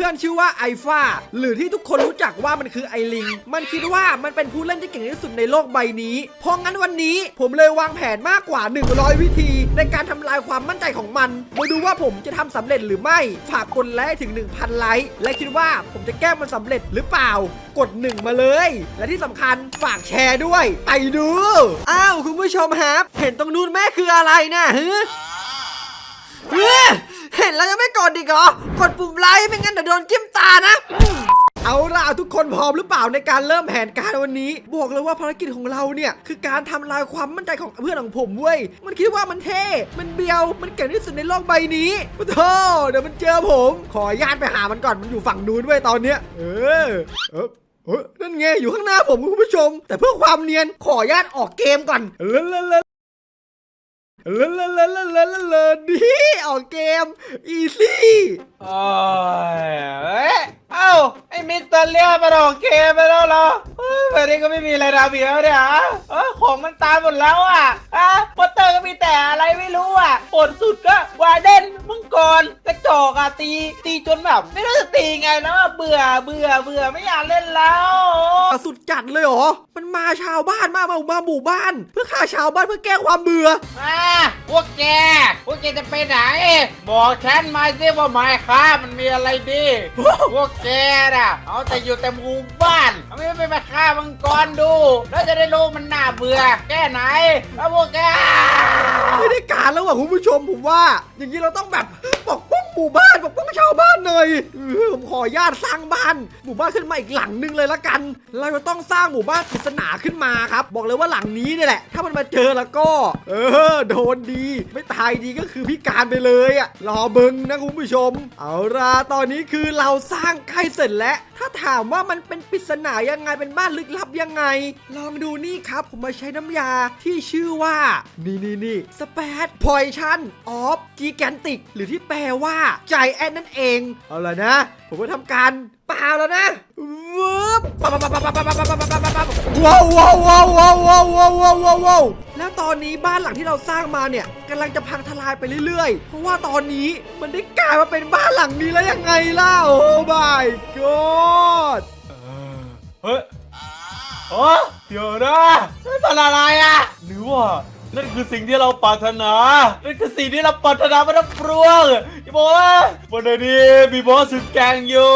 เพื่อนชื่อว่าไอฟ้าหรือที่ทุกคนรู้จักว่ามันคือไอลิง มันคิดว่ามันเป็นผู้เล่นที่เก่งที่สุดในโลกใบนี้ เพราะงั้นวันนี้ผมเลยวางแผนมากกว่า 100 วิธี ในการทำลายความมั่นใจของมันมาดูว่าผมจะทำสำเร็จหรือไม่ ฝากกดไลค์ให้ถึง 1,000 ไลค์ และคิดว่าผมจะแก้มันสำเร็จหรือเปล่า กดหนึ่งมาเลย และที่สำคัญฝากแชร์ด้วย ไปดู อ้าวคุณผู้ชมครับ เห็นตรงนู้นแม่คืออะไรนะฮะเฮ้ย เห็นแล้วยังไม่กดอีกเหรอกดปุ่มไลค์ไม่งั้นเดี๋ยวโดนจิ้มตานะเอาล่ะทุกคนพร้อมหรือเปล่าในการเริ่มแผนการวันนี้ บอกเลยว่าภารกิจของเราเนี่ยคือการทำลายความมั่นใจของเพื่อนของผมเว้ยมันคิดว่ามันเท่มันเบียวมันเก่งที่สุดในโลกใบนี้ปะโธ่เดี๋ยวมันเจอผม ขอญาตไปหามันก่อนมันอยู่ฝั่งนู้นเว้ยตอนเนี้ยเออเออเฮ้ยนั่นไงอยู่ข้างหน้าผมคุณผู้ชม แต่เพื่อความเนียนขอญาตออกเกมก่อนเลน เลนลนเลนเลนี่ออกเกม อีซี่ โอ้ย อ้ยเอ้าไอ้มิสเตอร์เลียมาออกเกมไปแล้วเหรอเฮ้ยแบบนี้ก็ไม่มีอะไรดาเบียวเนี่ยอะเอ้ยของมันตายหมดแล้วอะอะโปสเตอร์ก็มีแต่อะไรไม่รู้อะผลสุดก็วาเดนมังกรกระจอกอะตีตีจนแบบไม่รู้จะตีไงแล้วอะเบื่อเบื่อเบื่อไม่อยากเล่นแล้วสุดจัดเลยเหรอ มันมาชาวบ้านมามามาหมู่บ้าน เพื่อฆ่าชาวบ้านเพื่อแก้ความเบื่ออ่าพวกแกพวกแกจะไปไหน บอกฉันมาสิว่าหมายค้ามันมีอะไรดี พวกแกน่ะเอาแต่อยู่แต่หมู่บ้านเอาไม่ไปมาฆ่ามังกรดู แล้วจะได้รู้มันน่าเบื่อ แก้ไหนแล้วพวกแก ไม่ได้การแล้วว่ะคุณผู้ชมผมว่า อย่างนี้เราต้องแบบปกป้อง หมู่บ้านปกป้องชาวบ้านหน่อยผมขอญาตสร้างบ้าน หมู่บ้านขึ้นมาอีกหลังหนึงเลยละกัน เราจะต้องสร้างหมู่บ้านปริศนาขึ้นมาครับ บอกเลยว่าหลังนี้เนี่ยแหละ ถ้ามันมาเจอแล้วก็ เออ โดนดี ไม่ตายดีก็คือพิการไปเลยอะรอเบิงนะคุณผู้ชม เอาล่ะตอนนี้คือเราสร้างใกล้เสร็จแล้ว ถ้าถามว่ามันเป็นปริศนายังไงเป็นบ้านลึกลับยังไง ลองดูนี่ครับ ผมมาใช้น้ำยาที่ชื่อว่า นี่นี่นี่สเปซพอยชั่นออฟจีแกนติกหรือที่แปลว่าใจแอนนั่นเอง เอาล่ะนะ ผมก็ทำการเปล่าแล้วนะวึบปั๊บปับปับปับปับปับปับปับปับปับว้าวว้าวว้าวว้าวว้าวว้าวว้าวว้าวว้าวแล้วตอนนี้บ้านหลังที่เราสร้างมาเนี่ยกำลังจะพังทลายไปเรื่อยๆ เพราะว่าตอนนี้มันได้กลายมาเป็นบ้านหลังนี้แล้วยังไงล่ะ โอ้ my god เฮ้ยโอ้เดี๋ยวนะนั่นมันอะไรอะหรือว่า นั่นคือสิ่งที่เราปรารถนา นั่นคือสิ่งที่เราปรารถนามาทั้งปวงอีโบะวันนี้มีบอสสุดแกงอยู่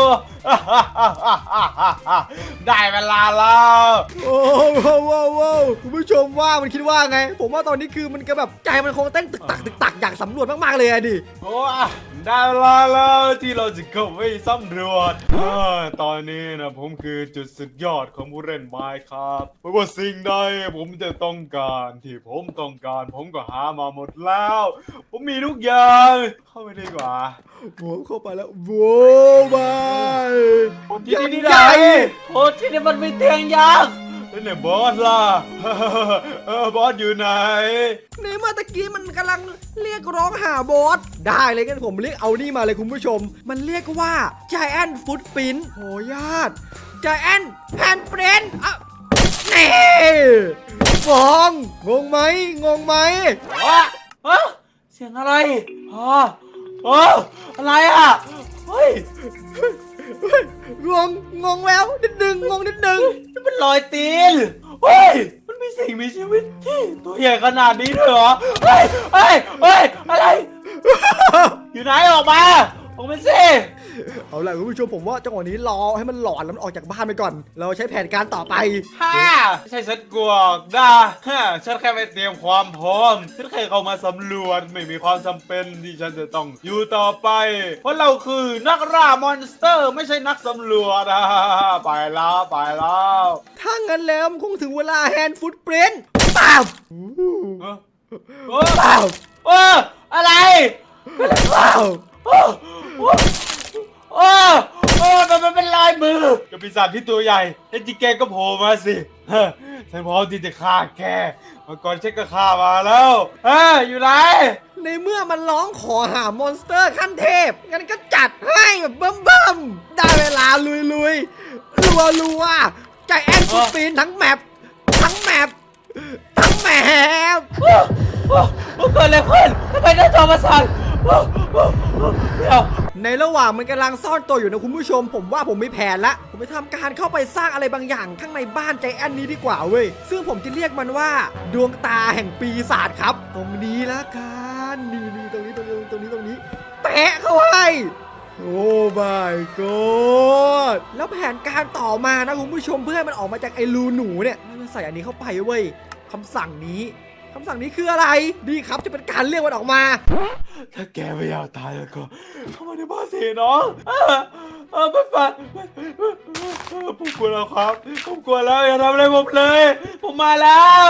ได้เวลาแล้วโอ้โหโว้โว้คุณผู้ชมว่ามันคิดว่าไง ผมว่าตอนนี้คือมันก็แบบใจมันคงเต้นตึกตักตึกตักอยากสำรวจมากๆเลยอะดิโอ้ย ได้เวลาแล้วที่เราจะเข้าไปสำรวจเอ้ยตอนนี้นะผมคือจุดสุดยอดของผู้เล่นไม้ครับไม่ว่าสิ่งใดผมจะต้องการที่ผมต้องการ ผมก็หามาหมดแล้ว ผมมีทุกอย่าง เข้าไปดีกว่าโว้เข้าไปแล้วโว้บายที่นี่ไหนโอ้ที่นี่มันมีเตียงยักษ์ แล้วเนี่ยบอสล่ะ เออบอสอยู่ไหน ในเมื่อตะกี้มันกำลังเรียกร้องหาบอส ได้เลยกันผมเรียกเอานี่มาเลยคุณผู้ชม มันเรียกว่า Giant Footprint โหญาติ Giant Handprint อะนี่ฟองงงไหมงงไหมวะฮะเสียงอะไรอ๋อโอ้อะไรอะ เฮ้ย งง งงแล้วนิดนึง งงนิดนึง นี่มันรอยตีนเฮ้ย มันมีสิ่งมีชีวิตที่ตัวใหญ่ขนาดนี้ด้วยเหรอ เฮ้ย เฮ้ย เฮ้ย อะไร อยู่ไหนออกมา ออกมาสิเอาล่ะคุณผู้ชมผมว่าจังหวะนี้รอให้มันหลอนแล้วมันออกจากบ้านไปก่อน เราใช้แผนการต่อไปฮ่าไม่ใช่ฉันกลัวหรอกนะฮ่าฉันแค่ไปเตรียมความพร้อมฉันแค่เข้ามาสำรวจไม่มีความจำเป็นที่ฉันจะต้องอยู่ต่อไป เพราะเราคือนักล่ามอนสเตอร์ ไม่ใช่นักสำรวจอะไปแล้วไปแล้วถ้างั้นแล้วมันคงถึงเวลาแฮนด์ฟุตปรินต์ป้าวเออเออป้าวเอออะไรป้าว โอ้โอ้โอ้โอ้มันมันเป็นลายมือกับปีศาจที่ตัวใหญ่แล้วจีแกก็โผล่มาสิเฮ้อฉันพร้อมที่จะฆ่าแกเมื่อก่อนฉันก็ฆ่ามาแล้วเฮ้ยอยู่ไหนในเมื่อมันร้องขอหามอนสเตอร์ขั้นเทพงั้นก็จัดให้แบบเบิ่มเบิ่มๆได้เวลาลุยลุยรัวรัวใจแอนฟุตปรินต์ทั้งแมปทั้งแมปทั้งแมปโอ้โอ้โอ้เกิดอะไรขึ้นทำไมหน้าจอมาสั่นไม่เอา ในระหว่างมันกำลังซ่อนตัวอยู่นะคุณผู้ชม ผมว่าผมมีแผนละ ผมไปทำการเข้าไปสร้างอะไรบางอย่างข้างในบ้านใจแอนนี้ดีกว่าเว้ย ซึ่งผมจะเรียกมันว่า ดวงตาแห่งปีศาจครับ ตรงนี้ละกันนี่นี่ตรงนี้ตรงนี้ตรงนี้ตรงนี้แปะเข้าให้โอ้ my god แล้วแผนการต่อมานะคุณผู้ชมเพื่อให้มันออกมาจากไอ้รูหนูเนี่ยเราจะใส่อันนี้เข้าไปเว้ยคำสั่งนี้ คำสั่งนี้คืออะไร ดีครับจะเป็นการเรียกมันออกมา ถ้าแกไม่อยากตายแล้วก็เข้ามาในบ้านสิน้องเออเออไม่ไปผมกลัวแล้วครับผมกลัวแล้วอย่าทำอะไรผมเลย ผมมาแล้ว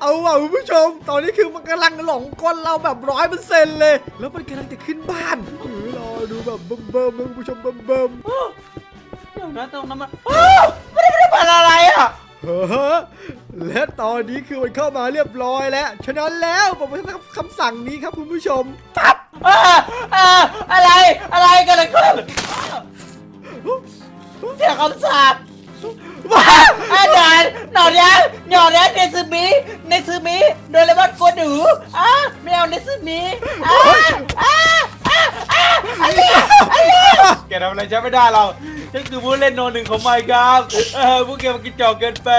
เอาว่ะคุณผู้ชม ตอนนี้คือมันกำลังหลงกลเราแบบร้อยเปอร์เซ็นต์เลย แล้วมันกำลังจะขึ้นบ้านเออรอดูแบบเบิ่มเบิ่มๆคุณผู้ชมเบิ่มเบิ่มเดี๋ยวนะตรงนั้นมันอ้าวไม่ได้ไม่ได้เป็นอะไรอะ และตอนนี้คือมันเข้ามาเรียบร้อยแล้วฉะนั้นแล้วผมจะคำสั่งนี้ครับคุณผู้ชมปั๊บอ่าอ่าอะไรอะไรกันลยขึ้นเสียงคำสาปอาจารย์หนอนยังหนอนยังเนซึมิเนซึมิโดเรมอนกลัวหนูอะไม่เอาเนซึมิอะอะอะอะอะไรอะไรแกทำอะไรฉันไม่ได้หรอกฉั นคือผู้เล่นโนหนึ่งของไมค์ครับเออพวกแกมันกินจอกเกินไป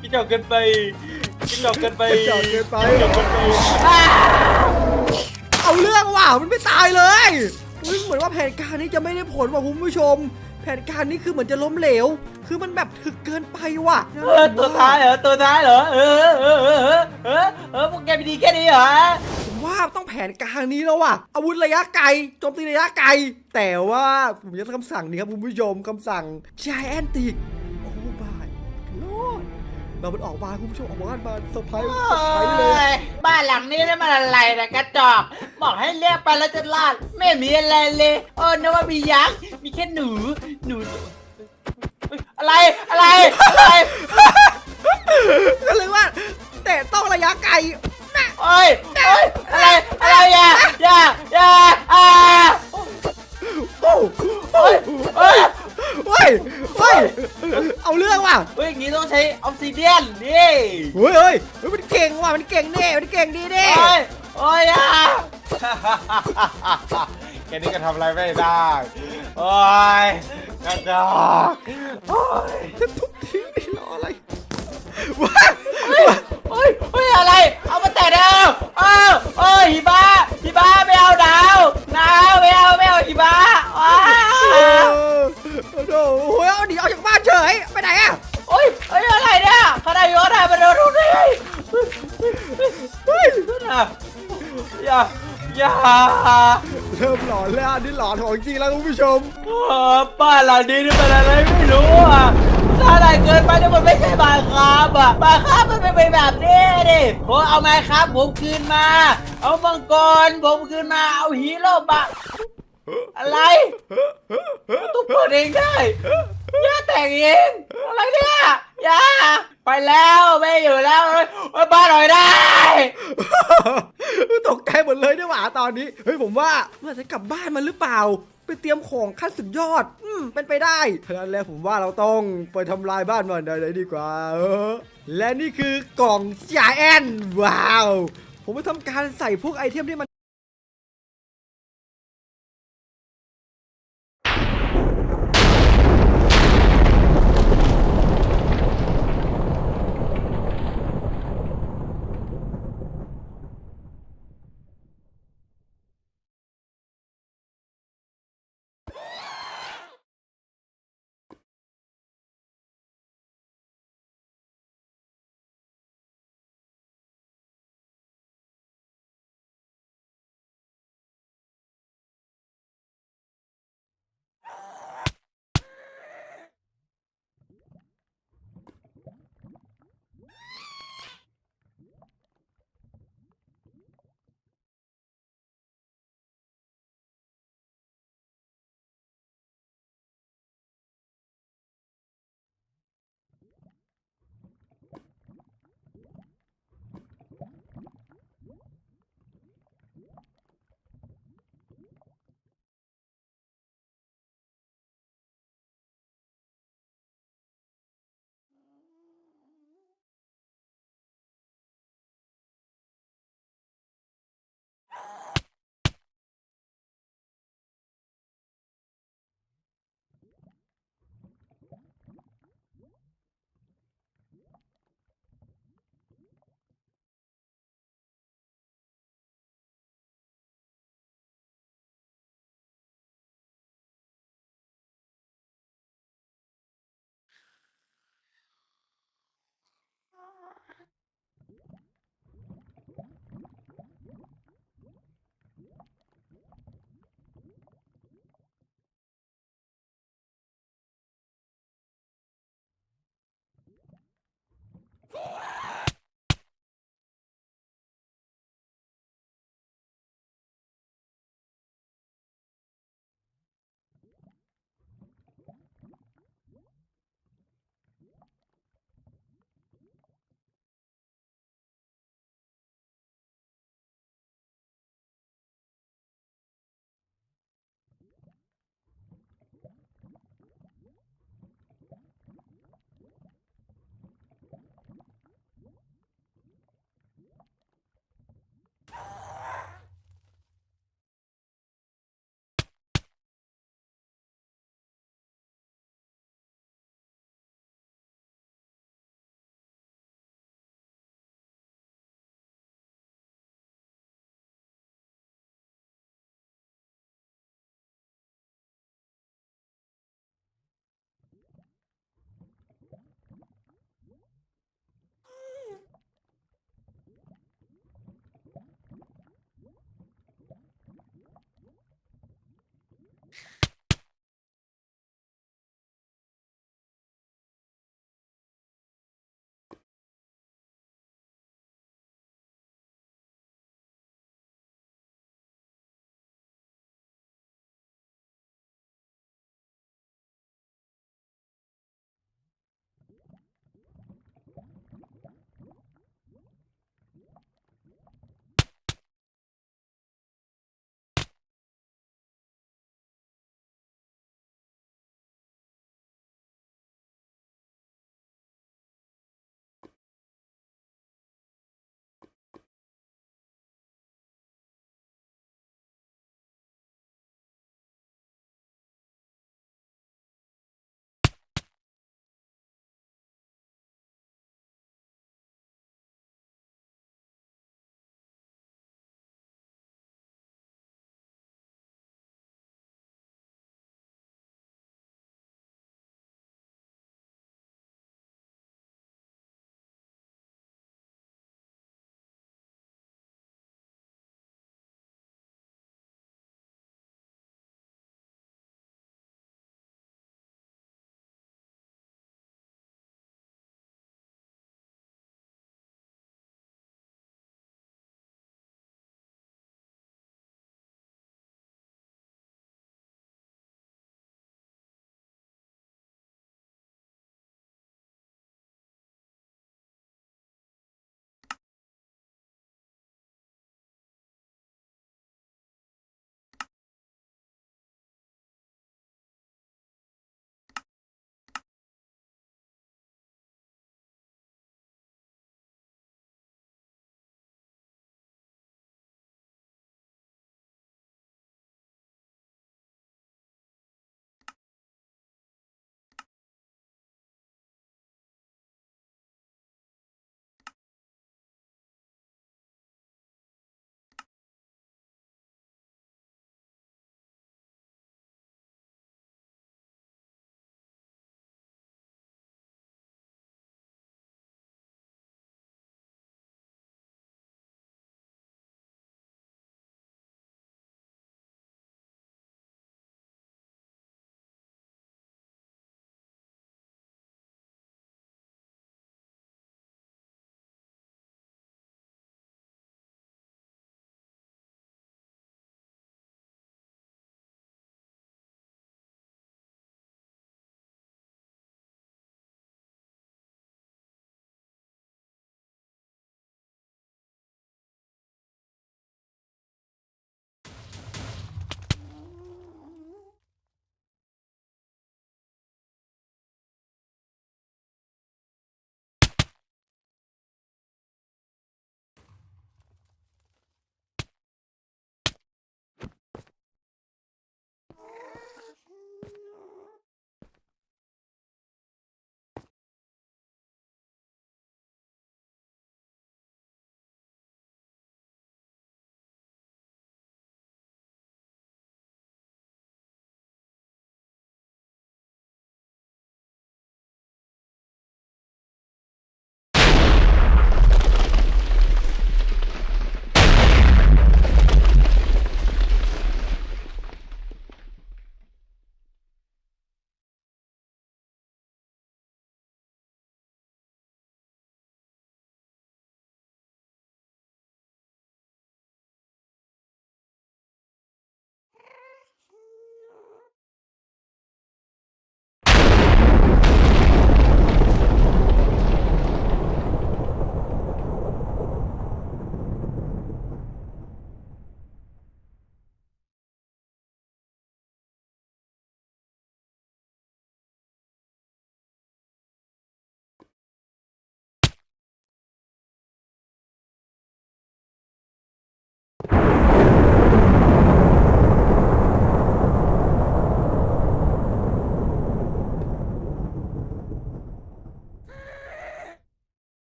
กินจอกเกินไป กินจอกเกินไปกินจอกเกินไปกินจอกเกินไปอะเอาเรื่องว่ะมันไม่ตายเลยอุ๊ยเหมือนว่าแผนการนี้จะไม่ได้ผลว่ะคุณผู้ชม แผนการนี้คือเหมือนจะล้มเหลว คือมันแบบถึกเกินไปว่ะเออตัวท้ายเหรอตัวท้ายเหรอเออเออเออเออเออเออพวกแกมีดีแค่นี้เหรอ ผมว่าต้องแผนการนี้แล้วว่ะอาวุธระยะไกลโจมตีระยะไกล แต่ว่าผมจะคำสั่งนี้ครับคุณผู้ชมคำสั่ง Gigantic โอ้บายโลดเรามันออกมาคุณผู้ชมออกมาบ้านมาเซอร์ไพรส์เซอร์ไพรส์เลย บ้านหลังนี้นี่มันอะไรนะกระจอกบอกให้เรียกไปแล้วจะลาดไม่มีอะไรเลยเออนึกว่ามียักษ์มีแค่หนู หนูเฮ้ยอะไรอะไรอะไร ก็เลยว่า แต่ต้องระยะไกลนะ โอ้ยโอ้ยอะไรอะไรอย่าอย่าอย่าอ่าโอ้โอ้ยโอ้ยเฮ้ยเฮ้ยเอาเรื่องว่ะเฮ้ยอย่างนี้ต้องใช้ออฟซิเดียนนี่เฮ้ยเฮ้ยเฮ้ยมันเก่งว่ะมันเก่งแน่มันเก่งดีแน่โอ้ยโอ้ยอะแค่นี้ก็ทำอะไรไม่ได้ โอ้ยกระจอกโอ้ยจะทุบทิ้งดิรออะไร ว้าเฮ้ยเฮ้ยเฮ้ยอะไร เอามาแต่ดาวอ้าวโอ้ยหิบ้าหิบ้าไม่เอาดาวดาวไม่เอาไม่เอาหิบ้าว้าเออโอ้โหเอาหนีออกจากบ้านเฉย ไปไหนอะโอ้ยเฮ้ยอะไรเนี่ยขนาดยศอะมาโดนทุกทีเฮ้ยอย่าอย่าเริ่มหลอนแล้วอันนี่หลอนของจริงแล้วคุณผู้ชมบ้านหลังนี้นี่มันอะไรไม่รู้อะ ถ้าอะไรเกินไปนี่มันไม่ใช่บาคาบอะบาคาบมันเป็นแบบนี้ดิผมเอาไม้ครับ ผมคืนมา เอามังกรผมคืนมา เอาฮีโร่บะอะไรตุ๊กเปิดเองได้ย่าแต่งเองอะไรเนี่ยย่าไปแล้วไม่อยู่แล้วบ้านหน่อยได้ ตกใจหมดเลยเนี่ยหว่าตอนนี้ เฮ้ยผมว่ามันจะกลับบ้านมันหรือเปล่า ไปเตรียมของขั้นสุดยอด อืมเป็นไปได้ฉะนั้นแล้วผมว่าเราต้องไปทำลายบ้านมันหน่อยดีกว่าเออและนี่คือกล่องจ่าแอนว้าว ผมไปทำการใส่พวกไอเทมที่มัน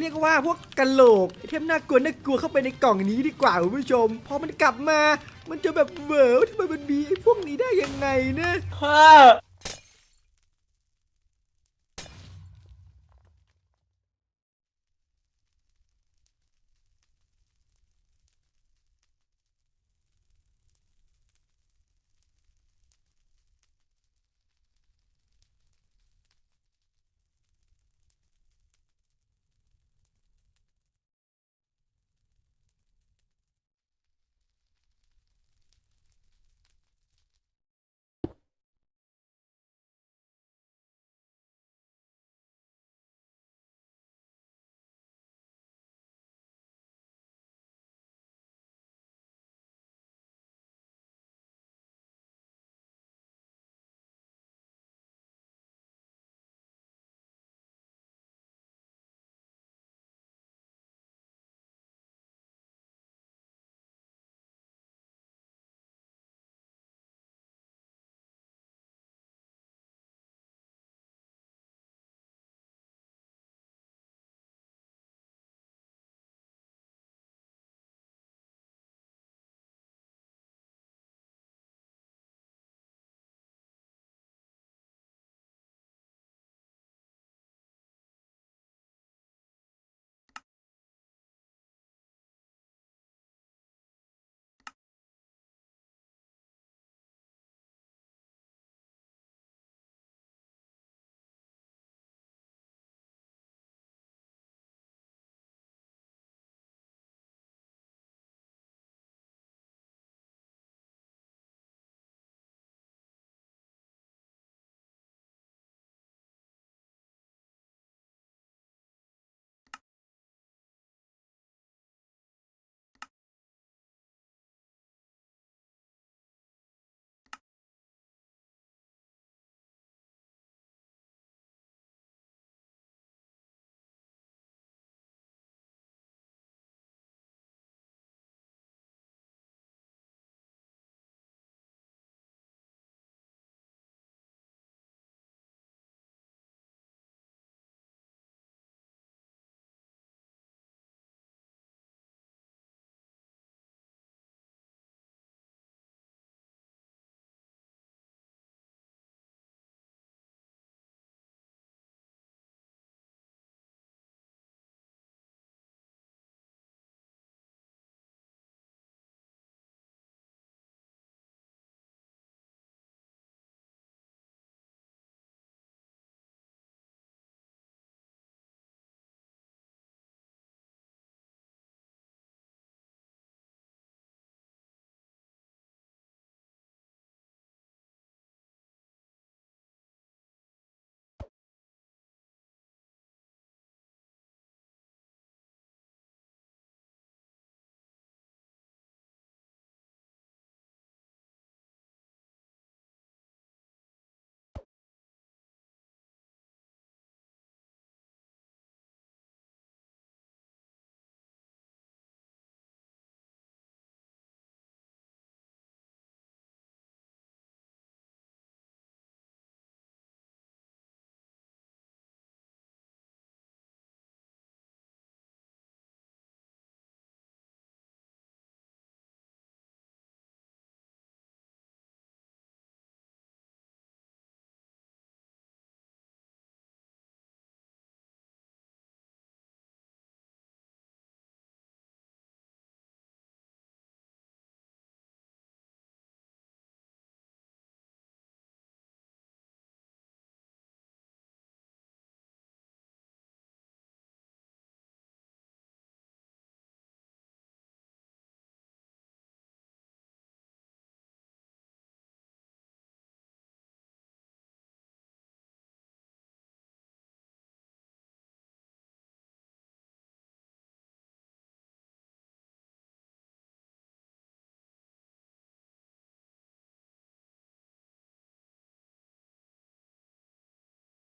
เรียกว่าพวกกะโหลกเทมน่ากลัวน่ากลัวเข้าไปในกล่องนี้ดีกว่าคุณผู้ชม พอมันกลับมา มันจะแบบเหวอทำไมมันมีไอ้พวกนี้ได้ยังไงเนี่ย